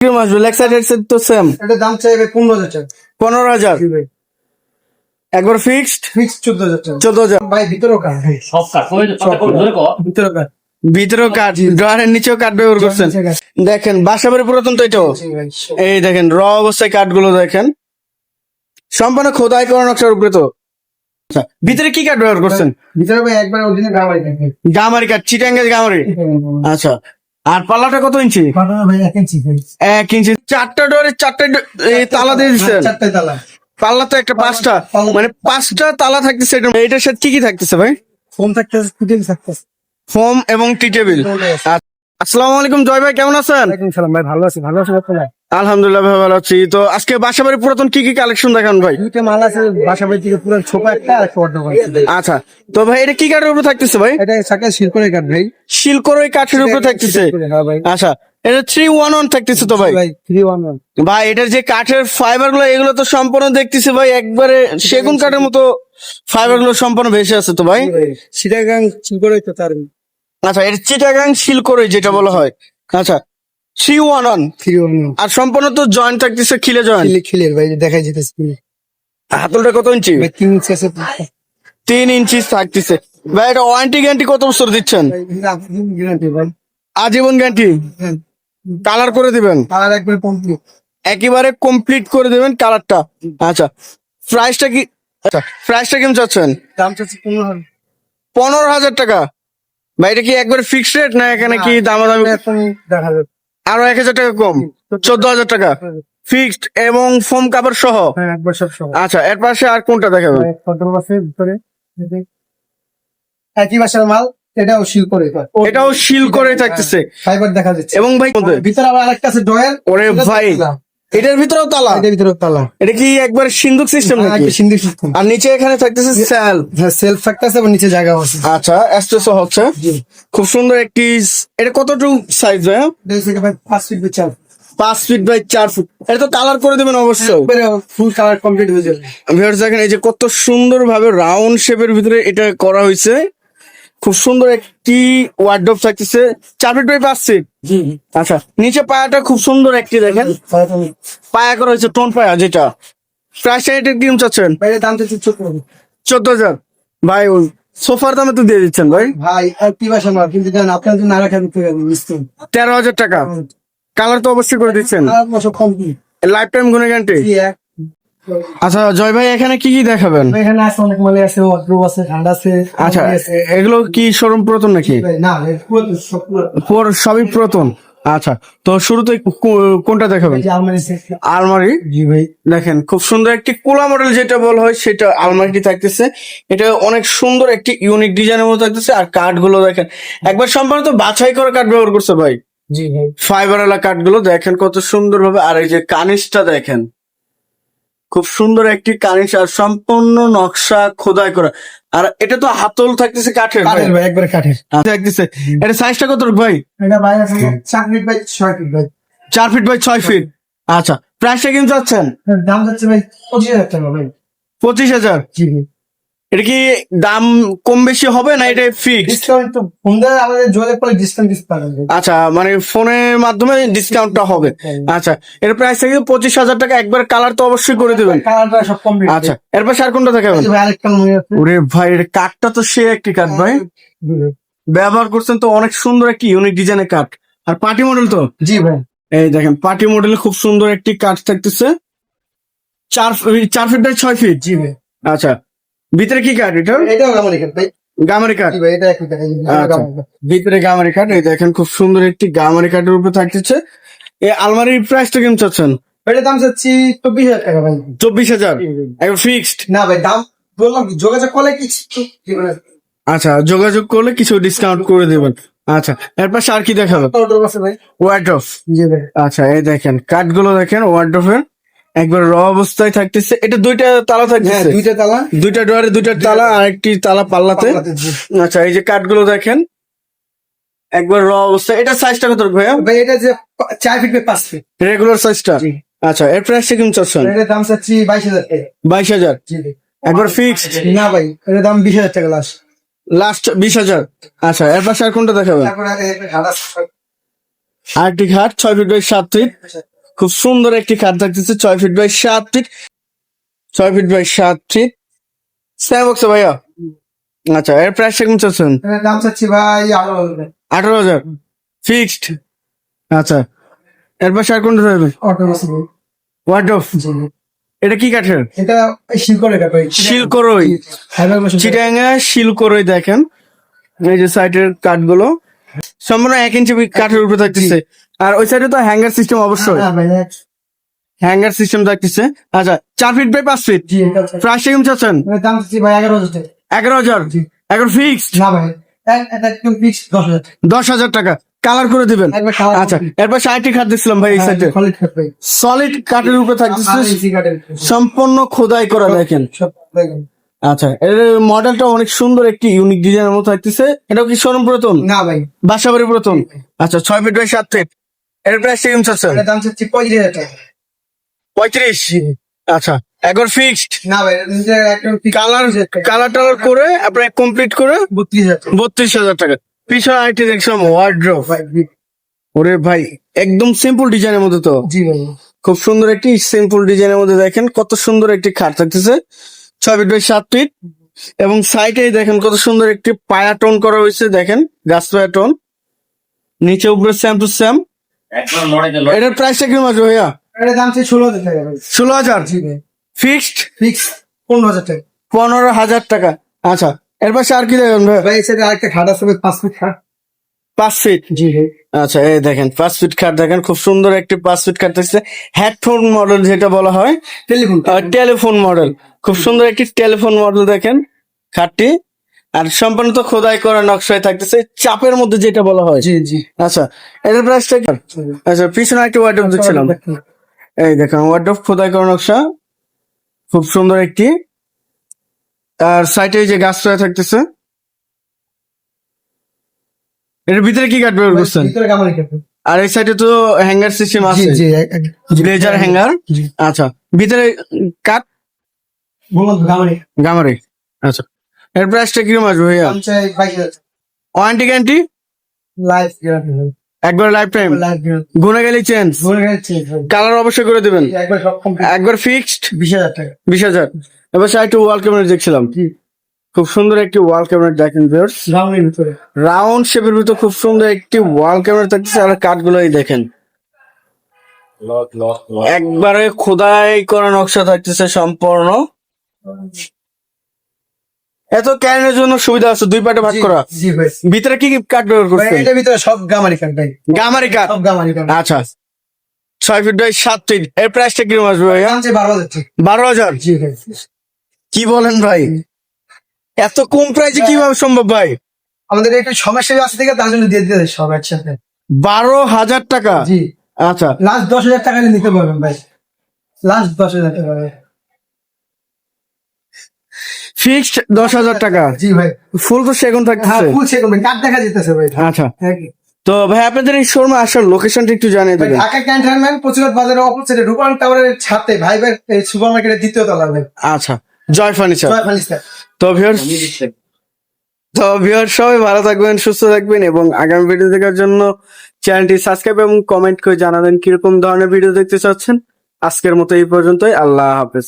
কীরকম আসবে তো সেম এটা দাম চাইবে পনেরো হাজার টাকা। পনেরো হাজার? একবার ফিক্সড ফিক্স চোদ্দ হাজার টাকা। চোদ্দ হাজার। ভাই ভিতরেও সব কাঠ ড্রয়ারের নিচেও কাঠ ব্যবহার করছেন দেখেন বাসাবাড়ি পুরাতন তো এটাও। এই দেখেন র অবস্থায় কাঠগুলো দেখেন। সম্পূর্ণ খোদাই করা নকশার উপরে তো। আচ্ছা ভিতরে কি কাঠ ব্যবহার করছেন? ভিতরে ভাই একবার গামারি কাজ গামারি কাঠ চিটাঙ্গের গামারি। আচ্ছা আর পাল্লাটা কত ইঞ্চি? এক ইঞ্চি চারটা ডোরে চারটা তালা দিয়ে দিচ্ছেন পাল্লা তো একটা পাঁচটা। মানে পাঁচটা তালা থাকতেছে এটা এটার সাথে কি কি থাকতেছে ভাই? ফোন থাকতেছে থাকতেছে। ফোম এবং টি টেবিল আসসালামু আলাইকুম জয় ভাই কেমন আছেন? সালাম ভাই ভালো আছি ভালো আপনারা? আলহামদুলিল্লাহ ভাই ভালো আছি। তো আজকে বাসাবাড়ি পুরাতন কি কি কালেকশন দেখান ভাই? দুইটা মাল আছে বাসা বাড়ি থেকে পুরো ছোট একটা আর বড় আচ্ছা তো ভাই এটা কি কাঠের উপরে থাকতেছে ভাই? এটা সাকা শিল্পের কাঠ ভাই। শিলকর ওই কাঠের উপরে থাকতেছে? হ্যাঁ আচ্ছা এটা থ্রি ওয়ান ওয়ান থাকতেছে তো ভাই? ভাই থ্রি ওয়ান ওয়ান ভাই এটার যে কাঠের ফাইবারগুলো এগুলো তো সম্পূর্ণ দেখতেছি ভাই একবারে সেগুন কাঠের মতো ফাইবারগুলো সম্পূর্ণ ভেসে আছে তো ভাই? সিটাগাং শিল্পের তো তার আচ্ছা এটা চিটাগাং শিলকরই যেটা বলা হয়। আচ্ছা three one one. Three one আর সম্পূর্ণ তো জয়েন্ট থাকতেছে খিলে জয়েন্ট খিলে খিলের ভাই দেখাই যেতেছে। হাতলটা কত ইঞ্চি? তিন ইঞ্চি আছে তিন ইঞ্চি থাকতেছে ভাই এটা ওয়ারেন্টি গ্যারান্টি কত বছর দিচ্ছেন? আজীবন গ্যারান্টি কালার করে দিবেন? আর একবার কমপ্লিট একেবারে কমপ্লিট করে দেবেন কালারটা আচ্ছা। প্রাইসটা কি আচ্ছা প্রাইসটা কেমন চাচ্ছেন? দাম চাচ্ছে পনেরো হাজার। পনেরো হাজার টাকা। ভাই এটা কি একবার ফিক্সড রেট না এখানে কি দামাদামি দেখা যাবে। আরও এক হাজার টাকা কম। চোদ্দ হাজার টাকা। ফিক্সড এবং ফোম কাপড় সহ? হ্যাঁ সব সব আচ্ছা এর পাশে আর কোনটা দেখাবেন? যাবে একই বাসার মাল এটাও শিল করে এটাও শিল করে থাকতেছে। ফাইবার দেখা যাচ্ছে। এবং ভাই ভিতরে আবার আরেকটা আছে ডয়ার ওরে ভাই এটার ভিতরেও তালা? এটার ভিতরে তালা। এটা কি একবার সিন্ধুক সিস্টেম হ্যাঁ, নাকি? একটা সিন্ধি সিস্টেম আর নিচে এখানে থাকতেছে স্যাল হ্যাঁ সেলফ থাকতেছে এবং নিচে জায়গা আছে। আচ্ছা এস্টেসও হচ্ছে। খুব সুন্দর একটি এটা কতটুকু সাইজ ভাই পাঁচ ফিট বাই চার পাঁচ ফিট বাই চার ফুট এটা তো কালার করে দেবেন অবশ্যই। ফুল কালার কমপ্লিট হয়ে যাবে। ভিউয়ার্স দেখেন এই যে কত সুন্দর ভাবে রাউন্ড শেপের ভিতরে এটা করা হয়েছে। খুব সুন্দর একটি ওয়ার্ডরোব থাকতেছে। চার ফিট বাই পাঁচ ফিট জি। আচ্ছা নিচে পায়াটা খুব সুন্দর একটি দেখেন। পায়া করা হয়েছে টোন পায়া যেটা। প্রাইস এটা কিরম চাচ্ছেন? চোদ্দ হাজার। ভাই সোফার দামে তো দিয়ে দিচ্ছেন ভাই। ভাই আর কি কিন্তু জানেন আপনার জন্য আর একটা দিতে তেরো হাজার টাকা। কালার তো অবশ্যই করে দিচ্ছেন। লাইফ টাইম গুনে গ্যারান্টি আচ্ছা জয় ভাই এখানে কি কি দেখাবেন? এখানে আছে অনেক মালে আছে ওয়ার্ড্রোব আছে ঠান্ডা আছে আচ্ছা এগুলো কি শোরুম পুরাতন নাকি? না সবই পুরাতন? আচ্ছা তো শুরুতে কোনটা দেখাবেন? আলমারি জি ভাই। দেখেন খুব সুন্দর একটি কোলা মডেল যেটা বলা হয় সেটা আলমারিটি থাকতেছে। এটা অনেক সুন্দর একটি ইউনিক ডিজাইনের মতো থাকতেছে। আর কাঠগুলো দেখেন একবার সম্পূর্ণ তো বাছাই করা কাঠ ব্যবহার করছে ভাই। জি ভাই। ফাইবার ওয়ালা কাঠগুলো দেখেন কত সুন্দর ভাবে আর এই যে কানিসটা দেখেন খুব সুন্দর একটি কানিস আর সম্পূর্ণ নকশা খোদাই করা। আর এটা তো হাতল থাকতেছে কাঠের ভাই। কাঠের ভাই একবারে কাঠের। থাকতেছে। এটা সাইজটা কত ভাই? এটা ভাই আছে চার ফিট বাই ছয় ফিট ভাই। চার ফিট বাই ছয় ফিট আচ্ছা প্রাইসটা কিন্তু চাচ্ছেন? দাম যাচ্ছে ভাই পঁচিশ হাজার টাকা ভাই। পঁচিশ হাজার। জি ভাই। এটা কি দাম কম বেশি হবে না এটা ফিক্স ডিসকাউন্ট ফোন দিয়ে আমাদের যোগাযোগ করলে ডিসকাউন্ট দিতে আচ্ছা মানে ফোনের মাধ্যমে ডিসকাউন্টটা হবে। আচ্ছা এর প্রাইস থেকে পঁচিশ হাজার টাকা একবার কালার তো অবশ্যই করে দেবেন। কালারটা সব কমপ্লিট আচ্ছা এরপর আর কোনটা আছে। ওরে ভাই এর কাঠটা তো সে একটি কাঠ ভাই। ভাই। ব্যবহার করছেন তো অনেক সুন্দর একটি ইউনিক ডিজাইনের কাঠ আর পার্টি মডেল তো? জি ভাই। এই দেখেন পার্টি মডেলে খুব সুন্দর একটি কাঠ থাকতেছে। চার চার ফিট বাই ছয় ফিট জি ভাই। আচ্ছা ভিতরে কি কাঠ এটা? এটাও কেমন এখানে ভাই। গামারি কাঠ ভাই এটা একই আচ্ছা। ভিতরে গামারি কাঠ এই দেখেন খুব সুন্দর একটি গামারি কাঠের উপরে থাকতেছে। এই আলমারির প্রাইসটা কেমন চাচ্ছেন? এটার দাম চাচ্ছি চব্বিশ হাজার টাকা ভাই। চব্বিশ হাজার? একবার ফিক্সড না ভাই দাম বললাম কি, যোগাযোগ করলে কি কি মানে আচ্ছা যোগাযোগ করলে কিছু ডিসকাউন্ট করে দেবেন। আচ্ছা এরপর আর কি দেখাবে ওয়ার্ড্রফ আচ্ছা এই দেখেন কাঠগুলো দেখেন ওয়ার্ড্রফের একবার র অবস্থায় থাকতেছে। এটা দুইটা তালা হ্যাঁ থাকতেছে দুইটা তালা। দুইটা ডোয়ারে দুইটা তালা আর একটি তালা পাল্লাতে। আচ্ছা এই যে কাঠগুলো দেখেন। একবার র অবস্থা এটা সাইজটা কত ভাইয়া? ভাই এটা যে চার ফিট বাই পাঁচ ফিট রেগুলার সাইজটা জি। আচ্ছা এর প্রাইসটা কেমন চাচ্ছেন? এটার দাম চাচ্ছি বাইশ হাজার টাকা। বাইশ হাজার? জি একবার ফিক্সড না ভাই এর দাম বিশ হাজার টাকা লাস্ট লাস্ট বিশ হাজার? আচ্ছা এর পাশে আর কোনটা দেখাবেন? আছে আরেকটি ঘাট ছয় ফিট বাই সাত ফিট খুব সুন্দর একটি খাট থাকতেছে ছয় ফিট বাই সাত ফিট ছয় ফিট বাই সাত ফিট স্যাম বক্স ভাইয়া? আচ্ছা এর প্রাইস কেমন চাচ্ছেন? দাম চাচ্ছি ভাই আঠারো হাজার। ফিক্সড আচ্ছা। এর পাশে আর কোনটা থাকবে মেশিন এটা কি কাঠের? এটা শিলকর এটা ভাই। শিলকরই চিটাঙ্গা শিলকরই দেখেন। এই যে সাইডের কাঠগুলো। সম্পূর্ণ এক ইঞ্চি কাঠের উপরে থাকতেছে। আর ওই সাইডে তো হ্যাঙ্গার সিস্টেম অবশ্যই। হ্যাঁ হ্যাঁ। হ্যাঙ্গার সিস্টেম থাকতেছে আচ্ছা চার ফিট বাই পাঁচ ফিট প্রাইস কেমন চাচ্ছেন? দাম ভাই এগারো হাজার এগারো হাজার? না ভাই ফিক্স দশ হাজার টাকা। কালার করে দিবেন। আচ্ছা এরপর সাইডটি খাট দিচ্ছিলাম ভাই এই সাইডে সলিড কাঠের উপরে থাকতেছে সম্পূর্ণ খোদাই করা দেখেন। দেখেন। আচ্ছা এর মডেলটা অনেক সুন্দর একটি ইউনিক ডিজাইনের মতো থাকতেছে। এটা কি শোরুম পুরাতন? না ভাই। বাসাবাড়ি পুরাতন? আচ্ছা ছয় ফিট বাই সাত ফিট এর প্রাইস কেমন চাচ্ছেন দাম চাচ্ছি পঁয়ত্রিশ হাজার টাকা। পঁয়ত্রিশ? আচ্ছা ফিক্সড না ভাই কালার কালার টালার করে আপনার কমপ্লিট করে বত্রিশ হাজার বত্রিশ হাজার টাকা। পিছনে আইটি দেখছিলাম ওয়ার্ড্রোপ ভাই ওরে ভাই একদম সিম্পল ডিজাইনের মধ্যে তো। জি ভাই। খুব সুন্দর একটি সিম্পল ডিজাইনের মধ্যে দেখেন কত সুন্দর একটি খাট থাকতেছে। ছয় ফিট বাই সাত ফিট এবং সাইডে দেখেন কত সুন্দর একটি পায়া টোন করা হয়েছে দেখেন গাছ পায়া টোন নিচে উপরে স্যাম টু স্যাম এটার প্রাইসটা কীরকম আছে ভাইয়া? এটার দাম চাচ্ছি ষোলো হাজার টাকা ষোলো হাজার? ফিক্সড ফিক্স পনেরো হাজার টাকা। পনেরো হাজার টাকা। আচ্ছা এর পাশে আর কি দেখেন ভাই সাইডে আরেকটা খাট আছে পাঁচ ফুট খাট। পাঁচ ফিট? জি আচ্ছা এই দেখেন পাঁচ ফিট খাট দেখেন খুব সুন্দর একটি পাঁচ ফিট খাট থাকছে হেডফোন মডেল যেটা বলা হয় টেলিফোন। টেলিফোন মডেল খুব সুন্দর একটি টেলিফোন মডেল দেখেন খাটটি। আর সম্পূর্ণ তো খোদাই করা নকশায় থাকতেছে। চাপের মধ্যে যেটা বলা হয়। জি জি। আচ্ছা এটার প্রাইসটা আচ্ছা পিছনে একটা ওয়ার্ডরোব দেখছিলাম। এই দেখেন ওয়ার্ডরোব খোদাই করা নকশা। খুব সুন্দর একটি। আর সাইডে যে গাছটা থাকতেছে। এর ভিতরে কি কাট বের করছেন? ভিতরে কামারি কাট আর এই সাইডে তো হ্যাঙ্গার সিস্টেম আছে। ব্লেজার হ্যাঙ্গার আচ্ছা। ভিতরে কাট গামারি। আচ্ছা। এর প্রাইসটা কীরকম আসবে ভাইয়া? ওয়ারেন্টি গ্যারান্টি লাইফ গ্যারান্টি একবার লাইফ টাইম গুনে গেলে চেঞ্জ বলে কালার অবশ্যই করে দিবেন। একবার ফিক্সড বিশ হাজার টাকা। বিশ হাজার। এবার সাইড ওয়াল ক্যাবিনেট দেখছিলাম। খুব সুন্দর একটি ওয়াল ক্যাবিনেট দেখেন ভিউয়ার্স রাউন্ড শেপের ভিতর খুব সুন্দর একটি ওয়াল ক্যাবিনেট থাকতেছে আর কাঠগুলোই দেখেন। একবারে খোদাই করা নকশা থাকতেছে সম্পূর্ণ। এত ক্যানের জন্য সুবিধা আছে দুই পাটে ভাগ করা। ভিতরে কি কি কাঠ ব্যবহার ভাই এটা ভিতরে সব গামারি কাট ভাই। গামারি কাঠ সব গামারি কাট আচ্ছা। ছয় ফিট বাই সাত ফিট এর প্রাইসটা কীরকম আসবে ভাই বারো হাজার বারো হাজার? জি কি বলেন ভাই? এত কম প্রাইসে কীভাবে সম্ভব ভাই? আমাদের একটু সমস্যা আছে থেকে তার জন্য দিয়ে দিতে সব একসাথে। বারো হাজার টাকা? জি। আচ্ছা। লাস্ট দশ হাজার টাকা নিতে পারবেন ভাই। লাস্ট দশ হাজার টাকা। ফিক্সড দশ হাজার টাকা। জি ভাই। ফুল তো সেগুন হ্যাঁ থাকতেছে ফুল সেকন্ড কাট দেখা যেতেছে ভাই। আচ্ছা। হ্যাঁ। তো ভাই আপনাদের এই শোরুমে আসার লোকেশনটা একটু জানিয়ে দেবেন। ঢাকা ক্যান্টনমেন্ট প্রচুর বাজারের অপোজিটে রূপান টাওয়ারের ছাতে ভাই ভাই সুপার মার্কেটের দ্বিতীয় তলা ভাই। আচ্ছা। জয় ফার্নিচার জয় ফার্নিচার তো ভিউয়ার্স তো ভিউয়ার সবাই ভালো থাকবেন সুস্থ থাকবেন এবং আগামী ভিডিও দেখার জন্য চ্যানেলটি সাবস্ক্রাইব এবং কমেন্ট করে জানাবেন কীরকম ধরনের ভিডিও দেখতে চাচ্ছেন। আজকের মতো এই পর্যন্তই। আল্লাহ হাফেজ।